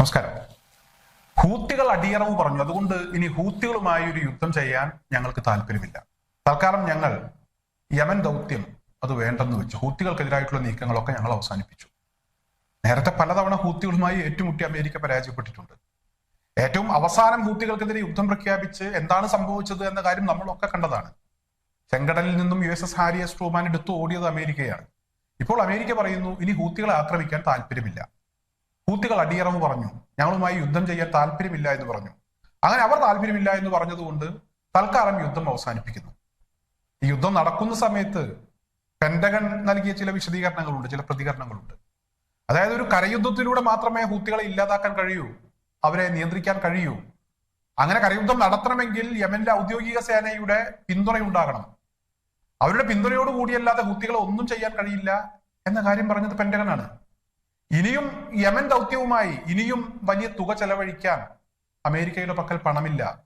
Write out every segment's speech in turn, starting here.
നമസ്കാരം. ഹൂത്തികൾ അടിയറവ് പറഞ്ഞു. അതുകൊണ്ട് ഇനി ഹൂത്തികളുമായി ഒരു യുദ്ധം ചെയ്യാൻ ഞങ്ങൾക്ക് താല്പര്യമില്ല. തൽക്കാലം ഞങ്ങൾ യമൻ ദൗത്യം അത് വേണ്ടെന്ന് വെച്ചു. ഹൂത്തികൾക്കെതിരായിട്ടുള്ള നീക്കങ്ങളൊക്കെ ഞങ്ങൾ അവസാനിപ്പിച്ചു. നേരത്തെ പലതവണ ഹൂത്തികളുമായി ഏറ്റുമുട്ടി അമേരിക്ക പരാജയപ്പെട്ടിട്ടുണ്ട്. ഏറ്റവും അവസാനം ഹൂത്തികൾക്കെതിരെ യുദ്ധം പ്രഖ്യാപിച്ച് എന്താണ് സംഭവിച്ചത് എന്ന കാര്യം നമ്മളൊക്കെ കണ്ടതാണ്. ചെങ്കടലിൽ നിന്നും U S S Harry S Truman എടുത്തു ഓടിയത് അമേരിക്കയാണ്. ഇപ്പോൾ അമേരിക്ക പറയുന്നു ഇനി ഹൂത്തികളെ ആക്രമിക്കാൻ താല്പര്യമില്ല. ഹൂത്തികൾ അടിയറവ് പറഞ്ഞു. ഞങ്ങളുമായി യുദ്ധം ചെയ്യാൻ താല്പര്യമില്ല എന്ന് പറഞ്ഞു. അങ്ങനെ അവർ താല്പര്യമില്ല എന്ന് പറഞ്ഞതുകൊണ്ട് തൽക്കാലം യുദ്ധം അവസാനിപ്പിക്കുന്നു. ഈ യുദ്ധം നടക്കുന്ന സമയത്ത് പെന്റഗൺ നൽകിയ ചില വിശദീകരണങ്ങളുണ്ട് ചില പ്രതികരണങ്ങളുണ്ട്. അതായത് ഒരു കരയുദ്ധത്തിലൂടെ മാത്രമേ ഹൂത്തികളെ ഇല്ലാതാക്കാൻ കഴിയൂ അവരെ നിയന്ത്രിക്കാൻ കഴിയൂ. അങ്ങനെ കരയുദ്ധം നടത്തണമെങ്കിൽ യമന്റെ ഔദ്യോഗിക സേനയുടെ പിന്തുണയുണ്ടാകണം. അവരുടെ പിന്തുണയോട് കൂടിയല്ലാതെ ഹൂത്തികളെ ഒന്നും ചെയ്യാൻ കഴിയില്ല എന്ന കാര്യം പറഞ്ഞത് പെന്റഗണാണ് ഇനിയും യമൻ ദൗത്യവുമായി ഇനിയും വലിയ തുക ചെലവഴിക്കാൻ അമേരിക്കയുടെ പക്കൽ പണമില്ല.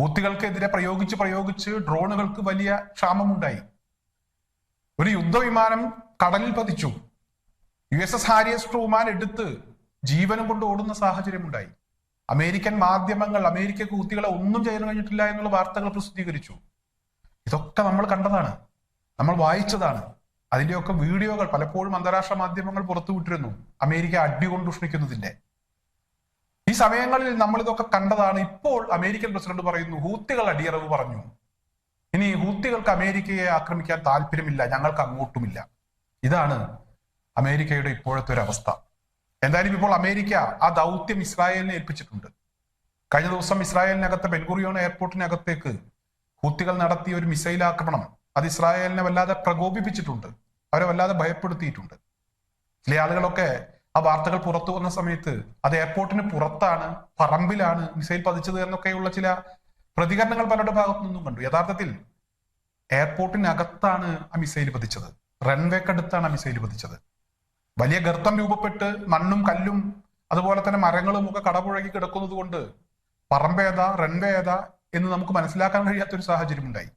ഹൂത്തികൾക്കെതിരെ പ്രയോഗിച്ച് പ്രയോഗിച്ച് ഡ്രോണുകൾക്ക് വലിയ ക്ഷാമമുണ്ടായി. ഒരു യുദ്ധവിമാനം കടലിൽ പതിച്ചു. U S S Harry S Truman എടുത്ത് ജീവനും കൊണ്ട് ഓടുന്ന സാഹചര്യമുണ്ടായി. അമേരിക്കൻ മാധ്യമങ്ങൾ അമേരിക്കക്ക് കുത്തികളെ ഒന്നും ചെയ്യാൻ കഴിഞ്ഞിട്ടില്ല എന്നുള്ള വാർത്തകൾ പ്രസിദ്ധീകരിച്ചു. ഇതൊക്കെ നമ്മൾ കണ്ടതാണ്. നമ്മൾ വായിച്ചതാണ്. അതിന്റെയൊക്കെ വീഡിയോകൾ പലപ്പോഴും അന്താരാഷ്ട്ര മാധ്യമങ്ങൾ പുറത്തുവിട്ടിരുന്നു അമേരിക്ക അടി കൊണ്ട് ഉഷ്ണിക്കുന്നതിന്റെ. ഈ സമയങ്ങളിൽ നമ്മൾ ഇതൊക്കെ കണ്ടതാണ് ഇപ്പോൾ അമേരിക്കൻ പ്രസിഡന്റ് പറയുന്നു ഹൂത്തികൾ അടിയറവ് പറഞ്ഞു. ഇനി ഹൂത്തികൾക്ക് അമേരിക്കയെ ആക്രമിക്കാൻ താല്പര്യമില്ല ഞങ്ങൾക്ക് അങ്ങോട്ടുമില്ല. ഇതാണ് അമേരിക്കയുടെ ഇപ്പോഴത്തെ ഒരു അവസ്ഥ. എന്തായാലും ഇപ്പോൾ അമേരിക്ക ആ ദൗത്യം ഇസ്രായേലിനെ ഏൽപ്പിച്ചിട്ടുണ്ട്. കഴിഞ്ഞ ദിവസം ഇസ്രായേലിനകത്ത് ബെൻഗുറിയോൺ എയർപോർട്ടിനകത്തേക്ക് ഹൂത്തികൾ നടത്തിയ ഒരു മിസൈൽ ആക്രമണം അത് ഇസ്രായേലിനെ വല്ലാതെ പ്രകോപിപ്പിച്ചിട്ടുണ്ട്. അവരെ വല്ലാതെ ഭയപ്പെടുത്തിയിട്ടുണ്ട്. ചില ആളുകളൊക്കെ ആ വാർത്തകൾ പുറത്തു വന്ന സമയത്ത് അത് എയർപോർട്ടിന് പുറത്താണ് പറമ്പിലാണ് മിസൈൽ പതിച്ചത് എന്നൊക്കെയുള്ള ചില പ്രതികരണങ്ങൾ പലരുടെ ഭാഗത്തു നിന്നും കണ്ടു. യഥാർത്ഥത്തിൽ എയർപോർട്ടിനകത്താണ് ആ മിസൈൽ പതിച്ചത്. റൺവേക്കടുത്താണ് ആ മിസൈൽ പതിച്ചത്. വലിയ ഗർത്തം രൂപപ്പെട്ട് മണ്ണും കല്ലും അതുപോലെ തന്നെ മരങ്ങളും ഒക്കെ കടപുഴകി കിടക്കുന്നത് കൊണ്ട് പറമ്പേതാ റൺവേ ഏതാ എന്ന് നമുക്ക് മനസ്സിലാക്കാൻ കഴിയാത്തൊരു സാഹചര്യം ഉണ്ടായി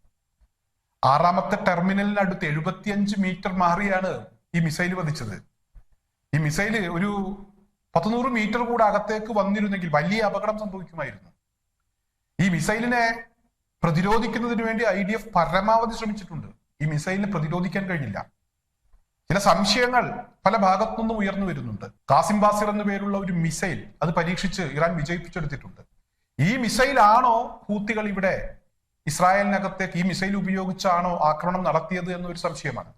ആറാമത്തെ ടെർമിനലിനടുത്ത് എഴുപത്തിയഞ്ച് മീറ്റർ മാറിയാണ് ഈ മിസൈൽ പതിച്ചത്. ഈ മിസൈൽ ഒരു പത്തുനൂറ് മീറ്റർ കൂടെ അകത്തേക്ക് വന്നിരുന്നെങ്കിൽ വലിയ അപകടം സംഭവിക്കുമായിരുന്നു. ഈ മിസൈലിനെ പ്രതിരോധിക്കുന്നതിന് വേണ്ടി ഐ ഡി എഫ് പരമാവധി ശ്രമിച്ചിട്ടുണ്ട്. ഈ മിസൈലിനെ പ്രതിരോധിക്കാൻ കഴിഞ്ഞില്ല. ചില സംശയങ്ങൾ പല ഭാഗത്തു നിന്നും ഉയർന്നു വരുന്നുണ്ട്. കാസിം ബാസിർ എന്ന പേരുള്ള ഒരു മിസൈൽ അത് പരീക്ഷിച്ച് ഇറാൻ വിജയിപ്പിച്ചെടുത്തിട്ടുണ്ട്. ഈ മിസൈലാണോ ആണോ ഹൂത്തികൾ ഇവിടെ ഇസ്രായേലിനകത്തേക്ക് ഈ മിസൈൽ ഉപയോഗിച്ചാണോ ആക്രമണം നടത്തിയത് എന്നൊരു സംശയമാണ്.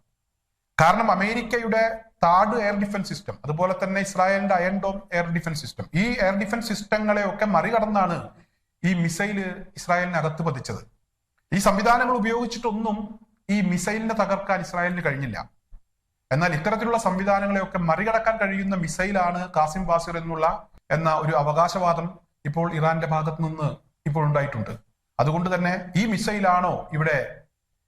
കാരണം അമേരിക്കയുടെ താഡ് എയർ ഡിഫൻസ് സിസ്റ്റം അതുപോലെ തന്നെ ഇസ്രായേലിന്റെ iron dome air defence system ഈ എയർ ഡിഫൻസ് സിസ്റ്റങ്ങളെ ഒക്കെ മറികടന്നാണ് ഈ മിസൈൽ ഇസ്രായേലിനകത്ത് പതിച്ചത്. ഈ സംവിധാനങ്ങൾ ഉപയോഗിച്ചിട്ടൊന്നും ഈ മിസൈലിനെ തകർക്കാൻ ഇസ്രായേലിന് കഴിഞ്ഞില്ല. എന്നാൽ ഇത്തരത്തിലുള്ള സംവിധാനങ്ങളെയൊക്കെ മറികടക്കാൻ കഴിയുന്ന മിസൈലാണ് കാസിം ബാസിർ എന്നുള്ള എന്ന ഒരു അവകാശവാദം ഇപ്പോൾ ഇറാന്റെ ഭാഗത്ത് നിന്ന് ഇപ്പോൾ ഉണ്ടായിട്ടുണ്ട്. അതുകൊണ്ട് തന്നെ ഈ മിസൈലാണോ ഇവിടെ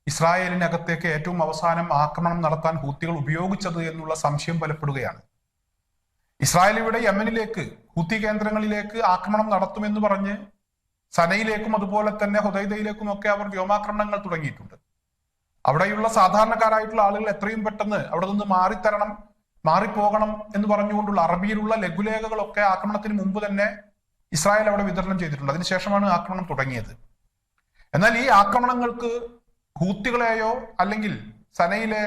ഇസ്രായേലിനകത്തേക്ക് ഏറ്റവും അവസാനം ആക്രമണം നടത്താൻ ഹൂത്തികൾ ഉപയോഗിച്ചത് എന്നുള്ള സംശയം ബലപ്പെടുകയാണ്. ഇസ്രായേൽ ഇവിടെ യമനിലേക്ക് ഹൂത്തി കേന്ദ്രങ്ങളിലേക്ക് ആക്രമണം നടത്തുമെന്ന് പറഞ്ഞ് സനയിലേക്കും അതുപോലെ തന്നെ ഹുദൈദയിലേക്കും ഒക്കെ അവർ വ്യോമാക്രമണങ്ങൾ തുടങ്ങിയിട്ടുണ്ട്. അവിടെയുള്ള സാധാരണക്കാരായിട്ടുള്ള ആളുകൾ എത്രയും പെട്ടെന്ന് അവിടെ നിന്ന് മാറിത്തരണം മാറിപ്പോകണം എന്ന് പറഞ്ഞുകൊണ്ടുള്ള അറബിയിലുള്ള ലഘുലേഖകളൊക്കെ ആക്രമണത്തിന് മുമ്പ് തന്നെ ഇസ്രായേൽ അവിടെ വിതരണം ചെയ്തിട്ടുണ്ട്. അതിനുശേഷമാണ് ആക്രമണം തുടങ്ങിയത്. എന്നാൽ ഈ ആക്രമണങ്ങൾക്ക് ഹൂത്തികളെയോ അല്ലെങ്കിൽ സനയിലെ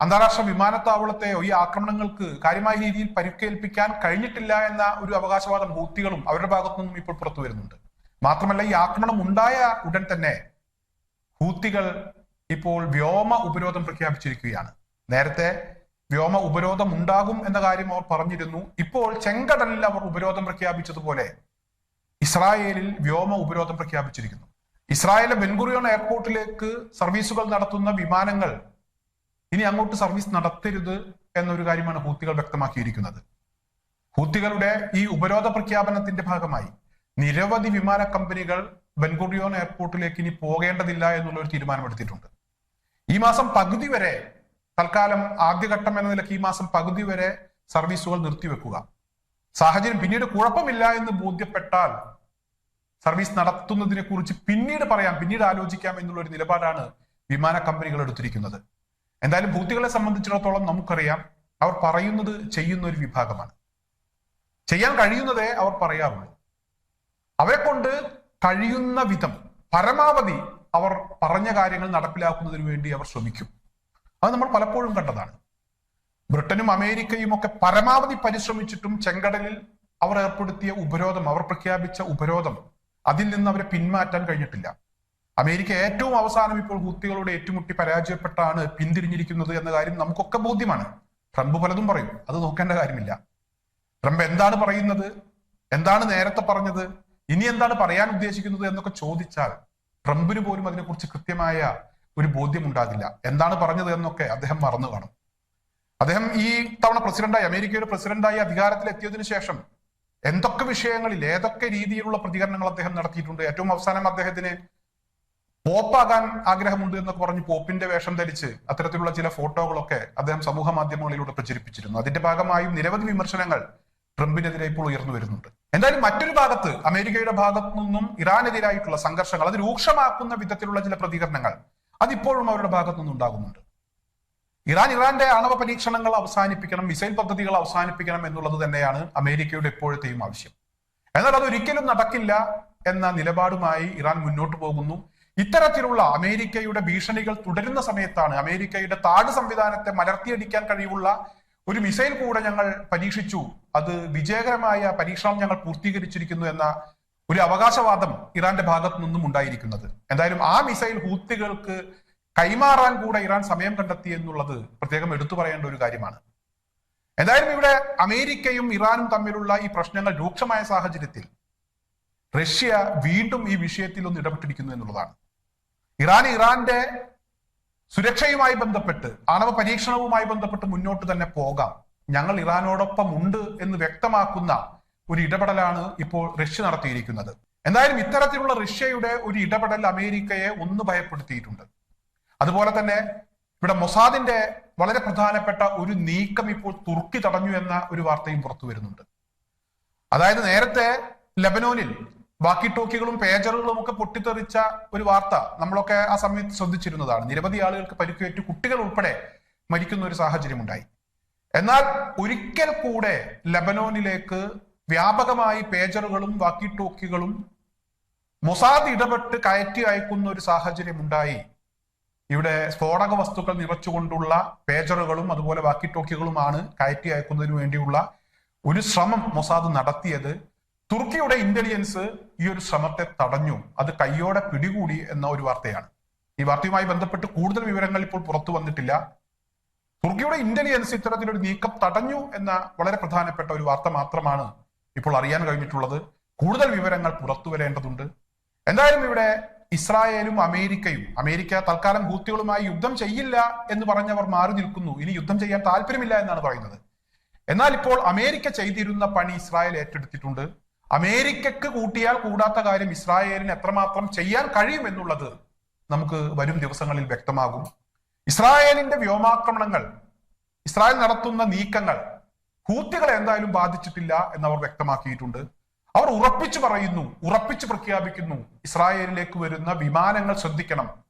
അന്താരാഷ്ട്ര വിമാനത്താവളത്തെയോ ഈ ആക്രമണങ്ങൾക്ക് കാര്യമായ രീതിയിൽ പരിക്കേൽപ്പിക്കാൻ കഴിഞ്ഞിട്ടില്ല എന്ന ഒരു അവകാശവാദം ഹൂത്തികളും അവരുടെ ഭാഗത്തു നിന്നും ഇപ്പോൾ പുറത്തു വരുന്നുണ്ട്. മാത്രമല്ല ഈ ആക്രമണം ഉണ്ടായ ഉടൻ തന്നെ ഹൂത്തികൾ ഇപ്പോൾ വ്യോമ ഉപരോധം പ്രഖ്യാപിച്ചിരിക്കുകയാണ്. നേരത്തെ വ്യോമ ഉപരോധം ഉണ്ടാകും എന്ന കാര്യം അവർ പറഞ്ഞിരുന്നു. ഇപ്പോൾ ചെങ്കടലിൽ അവർ ഉപരോധം പ്രഖ്യാപിച്ചതുപോലെ ഇസ്രായേലിൽ വ്യോമ ഉപരോധം പ്രഖ്യാപിച്ചിരിക്കുന്നു. ഇസ്രായേലിലെ ബെൻഗുറിയോൺ എയർപോർട്ടിലേക്ക് സർവീസുകൾ നടത്തുന്ന വിമാനങ്ങൾ ഇനി അങ്ങോട്ട് സർവീസ് നടത്തരുത് എന്നൊരു കാര്യമാണ് ഹൂത്തികൾ വ്യക്തമാക്കിയിരിക്കുന്നത്. ഹൂത്തികളുടെ ഈ ഉപരോധ പ്രഖ്യാപനത്തിന്റെ ഭാഗമായി നിരവധി വിമാന കമ്പനികൾ ബെൻഗുറിയോൺ എയർപോർട്ടിലേക്ക് ഇനി പോകേണ്ടതില്ല എന്നുള്ള ഒരു തീരുമാനമെടുത്തിട്ടുണ്ട്. ഈ മാസം പകുതി വരെ തൽക്കാലം ആദ്യഘട്ടം എന്ന നിലയ്ക്ക് ഈ മാസം പകുതി വരെ സർവീസുകൾ നിർത്തിവെക്കുക. സാഹചര്യം പിന്നീട് കുഴപ്പമില്ല എന്ന് ബോധ്യപ്പെട്ടാൽ സർവീസ് നടത്തുന്നതിനെ കുറിച്ച് പിന്നീട് പറയാം പിന്നീട് ആലോചിക്കാം എന്നുള്ള ഒരു നിലപാടാണ് വിമാന കമ്പനികൾ എടുത്തിരിക്കുന്നത്. എന്തായാലും ഭൂത്തികളെ സംബന്ധിച്ചിടത്തോളം നമുക്കറിയാം അവർ പറയുന്നത് ചെയ്യുന്ന ഒരു വിഭാഗമാണ്. ചെയ്യാൻ കഴിയുന്നതേ അവർ പറയാറുള്ളൂ. അവരെ കൊണ്ട് കഴിയുന്ന വിധം പരമാവധി അവർ പറഞ്ഞ കാര്യങ്ങൾ നടപ്പിലാക്കുന്നതിന് വേണ്ടി അവർ ശ്രമിക്കും. അത് നമ്മൾ പലപ്പോഴും കണ്ടതാണ്. ബ്രിട്ടനും അമേരിക്കയും ഒക്കെ പരമാവധി പരിശ്രമിച്ചിട്ടും ചെങ്കടലിൽ അവർ ഏർപ്പെടുത്തിയ ഉപരോധം അവർ പ്രഖ്യാപിച്ച ഉപരോധം അതിൽ നിന്ന് അവരെ പിന്മാറ്റാൻ കഴിഞ്ഞിട്ടില്ല. അമേരിക്ക ഏറ്റവും അവസാനം ഇപ്പോൾ ഹൂത്തികളോട് ഏറ്റുമുട്ടി പരാജയപ്പെട്ടാണ് പിന്തിരിഞ്ഞിരിക്കുന്നത് എന്ന കാര്യം നമുക്കൊക്കെ ബോധ്യമാണ്. ട്രംപ് പലതും പറയും. അത് നോക്കേണ്ട കാര്യമില്ല. ട്രംപ് എന്താണ് പറയുന്നത്? എന്താണ് നേരത്തെ പറഞ്ഞത്? ഇനി എന്താണ് പറയാൻ ഉദ്ദേശിക്കുന്നത് എന്നൊക്കെ ചോദിച്ചാൽ ട്രംപിന് പോലും അതിനെക്കുറിച്ച് കൃത്യമായ ഒരു ബോധ്യം ഉണ്ടാകില്ല എന്താണ് പറഞ്ഞത് എന്നൊക്കെ അദ്ദേഹം മറന്നു കാണും. അദ്ദേഹം ഈ തവണ പ്രസിഡന്റായി അമേരിക്കയുടെ പ്രസിഡന്റായി അധികാരത്തിൽ എത്തിയതിനു ശേഷം എന്തൊക്കെ വിഷയങ്ങളിൽ ഏതൊക്കെ രീതിയിലുള്ള പ്രതികരണങ്ങൾ അദ്ദേഹം നടത്തിയിട്ടുണ്ട്? ഏറ്റവും അവസാനം അദ്ദേഹത്തിന് പോപ്പാകാൻ ആഗ്രഹമുണ്ട് എന്നൊക്കെ പറഞ്ഞ് പോപ്പിന്റെ വേഷം ധരിച്ച് അത്തരത്തിലുള്ള ചില ഫോട്ടോകളൊക്കെ അദ്ദേഹം സമൂഹ മാധ്യമങ്ങളിലൂടെ പ്രചരിപ്പിച്ചിരുന്നു. അതിന്റെ ഭാഗമായും നിരവധി വിമർശനങ്ങൾ ട്രംപിനെതിരെ ഇപ്പോൾ ഉയർന്നു വരുന്നുണ്ട്. എന്തായാലും മറ്റൊരു ഭാഗത്ത് അമേരിക്കയുടെ ഭാഗത്തു നിന്നും ഇറാനെതിരായിട്ടുള്ള സംഘർഷങ്ങൾ അത് രൂക്ഷമാക്കുന്ന വിധത്തിലുള്ള ചില പ്രതികരണങ്ങൾ അതിപ്പോഴും അവരുടെ ഭാഗത്തു നിന്നും ഉണ്ടാകുന്നുണ്ട് ഇറാൻ ഇറാന്റെ ആണവ പരീക്ഷണങ്ങൾ അവസാനിപ്പിക്കണം മിസൈൽ പദ്ധതികൾ അവസാനിപ്പിക്കണം എന്നുള്ളത് തന്നെയാണ് അമേരിക്കയുടെ എപ്പോഴത്തെയും ആവശ്യം. എന്നാൽ അത് ഒരിക്കലും നടക്കില്ല എന്ന നിലപാടുമായി ഇറാൻ മുന്നോട്ട് പോകുന്നു. ഇത്തരത്തിലുള്ള അമേരിക്കയുടെ ഭീഷണികൾ തുടരുന്ന സമയത്താണ് അമേരിക്കയുടെ താട് സംവിധാനത്തെ മലർത്തിയടിക്കാൻ കഴിവുള്ള ഒരു മിസൈൽ കൂടെ ഞങ്ങൾ പരീക്ഷിച്ചു. അത് വിജയകരമായ പരീക്ഷണം ഞങ്ങൾ പൂർത്തീകരിച്ചിരിക്കുന്നു എന്ന ഒരു അവകാശവാദം ഇറാന്റെ ഭാഗത്തു നിന്നും ഉണ്ടായിരിക്കുന്നത്. എന്തായാലും ആ മിസൈൽ ഹൂത്തികൾക്ക് കൈമാറാൻ കൂടെ ഇറാൻ സമയം കണ്ടെത്തി എന്നുള്ളത് പ്രത്യേകം എടുത്തു പറയേണ്ട ഒരു കാര്യമാണ്. എന്തായാലും ഇവിടെ അമേരിക്കയും ഇറാനും തമ്മിലുള്ള ഈ പ്രശ്നങ്ങൾ രൂക്ഷമായ സാഹചര്യത്തിൽ റഷ്യ വീണ്ടും ഈ വിഷയത്തിൽ ഒന്ന് ഇടപെട്ടിരിക്കുന്നു എന്നുള്ളതാണ്. ഇറാൻ ഇറാന്റെ സുരക്ഷയുമായി ബന്ധപ്പെട്ട് ആണവ പരീക്ഷണവുമായി ബന്ധപ്പെട്ട് മുന്നോട്ട് തന്നെ പോകാം. ഞങ്ങൾ ഇറാനോടൊപ്പം ഉണ്ട് എന്ന് വ്യക്തമാക്കുന്ന ഒരു ഇടപെടലാണ് ഇപ്പോൾ റഷ്യ നടത്തിയിരിക്കുന്നത്. എന്തായാലും ഇത്തരത്തിലുള്ള റഷ്യയുടെ ഒരു ഇടപെടൽ അമേരിക്കയെ ഒന്ന് ഭയപ്പെടുത്തിയിട്ടുണ്ട്. അതുപോലെ തന്നെ ഇവിടെ മൊസാദിന്റെ വളരെ പ്രധാനപ്പെട്ട ഒരു നീക്കം ഇപ്പോൾ തുർക്കി തടഞ്ഞു എന്ന ഒരു വാർത്തയും പുറത്തു വരുന്നുണ്ട്. അതായത് നേരത്തെ ലബനോനിൽ ബാക്കി ടോക്കികളും പേജറുകളും ഒക്കെ പൊട്ടിത്തെറിച്ച ഒരു വാർത്ത നമ്മളൊക്കെ ആ സമയത്ത് ശ്രദ്ധിച്ചിരുന്നതാണ്. നിരവധി ആളുകൾക്ക് പരിക്കേറ്റ് കുട്ടികൾ ഉൾപ്പെടെ മരിക്കുന്ന ഒരു സാഹചര്യം ഉണ്ടായി. എന്നാൽ ഒരിക്കൽ കൂടെ ലബനോനിലേക്ക് വ്യാപകമായി പേജറുകളും വാക്കി ടോക്കികളും മൊസാദ് ഇടപെട്ട് കയറ്റി അയക്കുന്ന ഒരു സാഹചര്യം ഉണ്ടായി. ഇവിടെ സ്ഫോടക വസ്തുക്കൾ നിറച്ചുകൊണ്ടുള്ള പേജറുകളും അതുപോലെ ബാക്കി ടോക്കികളുമാണ് കയറ്റി അയക്കുന്നതിന് വേണ്ടിയുള്ള ഒരു ശ്രമം മൊസാദ് നടത്തിയത്. തുർക്കിയുടെ ഇന്റലിജൻസ് ഈ ഒരു ശ്രമത്തെ തടഞ്ഞു. അത് കയ്യോടെ പിടികൂടി എന്ന ഒരു വാർത്തയാണ്. ഈ വാർത്തയുമായി ബന്ധപ്പെട്ട് കൂടുതൽ വിവരങ്ങൾ ഇപ്പോൾ പുറത്തു വന്നിട്ടില്ല. തുർക്കിയുടെ ഇന്റലിജൻസ് ഇത്തരത്തിലൊരു നീക്കം തടഞ്ഞു എന്ന വളരെ പ്രധാനപ്പെട്ട ഒരു വാർത്ത മാത്രമാണ് ഇപ്പോൾ അറിയാൻ കഴിഞ്ഞിട്ടുള്ളത്. കൂടുതൽ വിവരങ്ങൾ പുറത്തു വരേണ്ടതുണ്ട്. എന്തായാലും ഇവിടെ ഇസ്രായേലും അമേരിക്കയും അമേരിക്ക തൽക്കാലം ഹൂത്തികളുമായി യുദ്ധം ചെയ്യില്ല എന്ന് പറഞ്ഞവർ മാറി നിൽക്കുന്നു. ഇനി യുദ്ധം ചെയ്യാൻ താല്പര്യമില്ല എന്നാണ് പറയുന്നത്. എന്നാൽ ഇപ്പോൾ അമേരിക്ക ചെയ്തിരുന്ന പണി ഇസ്രായേൽ ഏറ്റെടുത്തിട്ടുണ്ട്. അമേരിക്കക്ക് കൂട്ടിയാൽ കൂടാത്ത കാര്യം ഇസ്രായേലിന് എത്രമാത്രം ചെയ്യാൻ കഴിയും എന്നുള്ളത് നമുക്ക് വരും ദിവസങ്ങളിൽ വ്യക്തമാകും. ഇസ്രായേലിന്റെ വ്യോമാക്രമണങ്ങൾ ഇസ്രായേൽ നടത്തുന്ന നീക്കങ്ങൾ ഹൂത്തികളെ എന്തായാലും ബാധിച്ചിട്ടില്ല എന്നവർ വ്യക്തമാക്കിയിട്ടുണ്ട്. അവർ ഉറപ്പിച്ചു പറയുന്നു ഉറപ്പിച്ചു പ്രഖ്യാപിക്കുന്നു ഇസ്രായേലിലേക്ക് വരുന്ന വിമാനങ്ങൾ ശ്രദ്ധിക്കണം.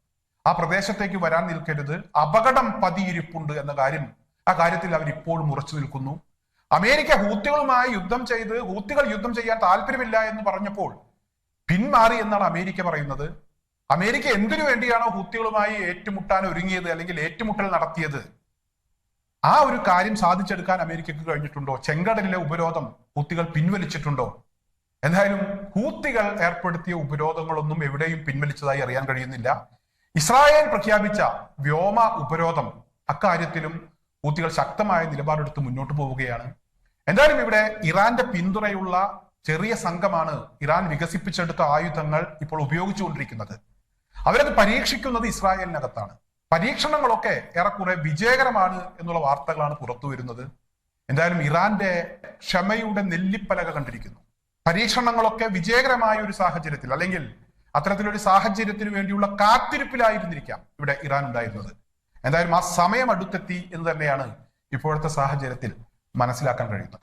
ആ പ്രദേശത്തേക്ക് വരാൻ നിൽക്കരുത് അപകടം പതിയിരിപ്പുണ്ട് എന്ന കാര്യം ആ കാര്യത്തിൽ അവർ ഇപ്പോഴും ഉറച്ചു നിൽക്കുന്നു. അമേരിക്ക ഹൂത്തികളുമായി യുദ്ധം ചെയ്ത് ഹൂത്തികൾ യുദ്ധം ചെയ്യാൻ താല്പര്യമില്ല എന്ന് പറഞ്ഞപ്പോൾ പിന്മാറി എന്നാണ് അമേരിക്ക പറയുന്നത്. അമേരിക്ക എന്തിനു വേണ്ടിയാണോ ഹൂത്തികളുമായി ഏറ്റുമുട്ടാൻ ഒരുങ്ങിയത് അല്ലെങ്കിൽ ഏറ്റുമുട്ടൽ നടത്തിയത്? ആ ഒരു കാര്യം സാധിച്ചെടുക്കാൻ അമേരിക്കക്ക് കഴിഞ്ഞിട്ടുണ്ടോ? ചെങ്കടലിലെ ഉപരോധം ഹൂത്തികൾ പിൻവലിച്ചിട്ടുണ്ടോ? എന്തായാലും ഹൂത്തികൾ ഏർപ്പെടുത്തിയ ഉപരോധങ്ങളൊന്നും എവിടെയും പിൻവലിച്ചതായി അറിയാൻ കഴിയുന്നില്ല. ഇസ്രായേൽ പ്രഖ്യാപിച്ച വ്യോമ ഉപരോധം അക്കാര്യത്തിലും ഹൂത്തികൾ ശക്തമായ നിലപാടെടുത്ത് മുന്നോട്ട് പോവുകയാണ്. എന്തായാലും ഇവിടെ ഇറാന്റെ പിന്തുണയുള്ള ചെറിയ സംഘമാണ് ഇറാൻ വികസിപ്പിച്ചെടുത്ത ആയുധങ്ങൾ ഇപ്പോൾ ഉപയോഗിച്ചുകൊണ്ടിരിക്കുന്നത്. അവരത് പരീക്ഷിക്കുന്നത് ഇസ്രായേലിനകത്താണ്. പരീക്ഷണങ്ങളൊക്കെ ഏറെക്കുറെ വിജയകരമാണ് എന്നുള്ള വാർത്തകളാണ് പുറത്തു വരുന്നത് എന്തായാലും ഇറാന്റെ ക്ഷമയുടെ നെല്ലിപ്പലക കണ്ടിരിക്കുന്നു. പരീക്ഷണങ്ങളൊക്കെ വിജയകരമായ ഒരു സാഹചര്യത്തിൽ അല്ലെങ്കിൽ അത്തരത്തിലൊരു സാഹചര്യത്തിന് വേണ്ടിയുള്ള കാത്തിരിപ്പിലായിരുന്നിരിക്കാം ഇവിടെ ഇറാൻ ഉണ്ടായിരുന്നത്. എന്തായാലും ആ സമയം അടുത്തെത്തി എന്ന് തന്നെയാണ് ഇപ്പോഴത്തെ സാഹചര്യത്തിൽ മനസ്സിലാക്കാൻ കഴിയുന്നത്.